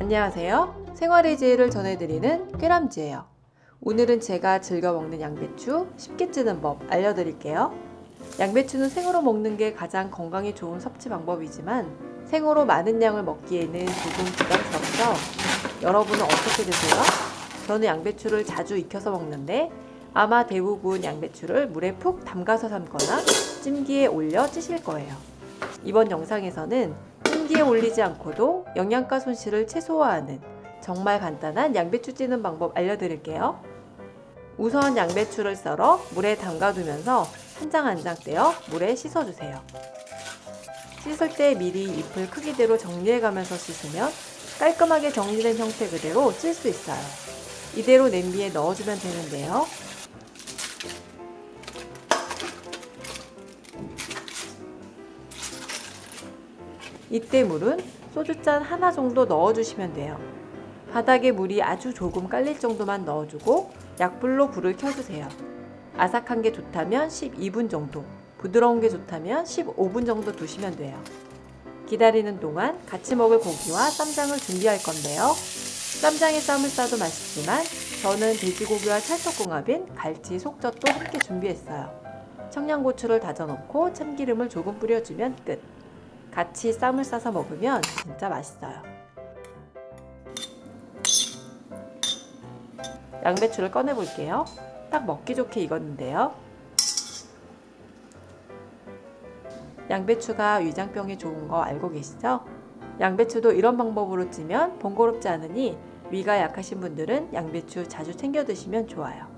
안녕하세요. 생활의 지혜를 전해드리는 꾀람지예요. 오늘은 제가 즐겨 먹는 양배추 쉽게 찌는 법 알려드릴게요. 양배추는 생으로 먹는 게 가장 건강에 좋은 섭취 방법이지만 생으로 많은 양을 먹기에는 조금 부담스럽죠? 여러분은 어떻게 드세요? 저는 양배추를 자주 익혀서 먹는데 아마 대부분 양배추를 물에 푹 담가서 삶거나 찜기에 올려 찌실 거예요. 이번 영상에서는 찜기에 올리지 않고도 영양가 손실을 최소화하는 정말 간단한 양배추 찌는 방법 알려드릴게요. 우선 양배추를 썰어 물에 담가두면서 한 장 한 장 떼어 물에 씻어주세요. 씻을 때 미리 잎을 크기대로 정리해가면서 씻으면 깔끔하게 정리된 형태 그대로 찔 수 있어요. 이대로 냄비에 넣어주면 되는데요. 이때 물은 소주잔 하나 정도 넣어주시면 돼요. 바닥에 물이 아주 조금 깔릴 정도만 넣어주고 약불로 불을 켜주세요. 아삭한 게 좋다면 12분 정도, 부드러운 게 좋다면 15분 정도 두시면 돼요. 기다리는 동안 같이 먹을 고기와 쌈장을 준비할 건데요. 쌈장에 쌈을 싸도 맛있지만 저는 돼지고기와 찰떡궁합인 갈치 속젓도 함께 준비했어요. 청양고추를 다져 넣고 참기름을 조금 뿌려주면 끝. 같이 쌈을 싸서 먹으면 진짜 맛있어요. 양배추를 꺼내 볼게요. 딱 먹기 좋게 익었는데요. 양배추가 위장병에 좋은 거 알고 계시죠? 양배추도 이런 방법으로 찌면 번거롭지 않으니 위가 약하신 분들은 양배추 자주 챙겨 드시면 좋아요.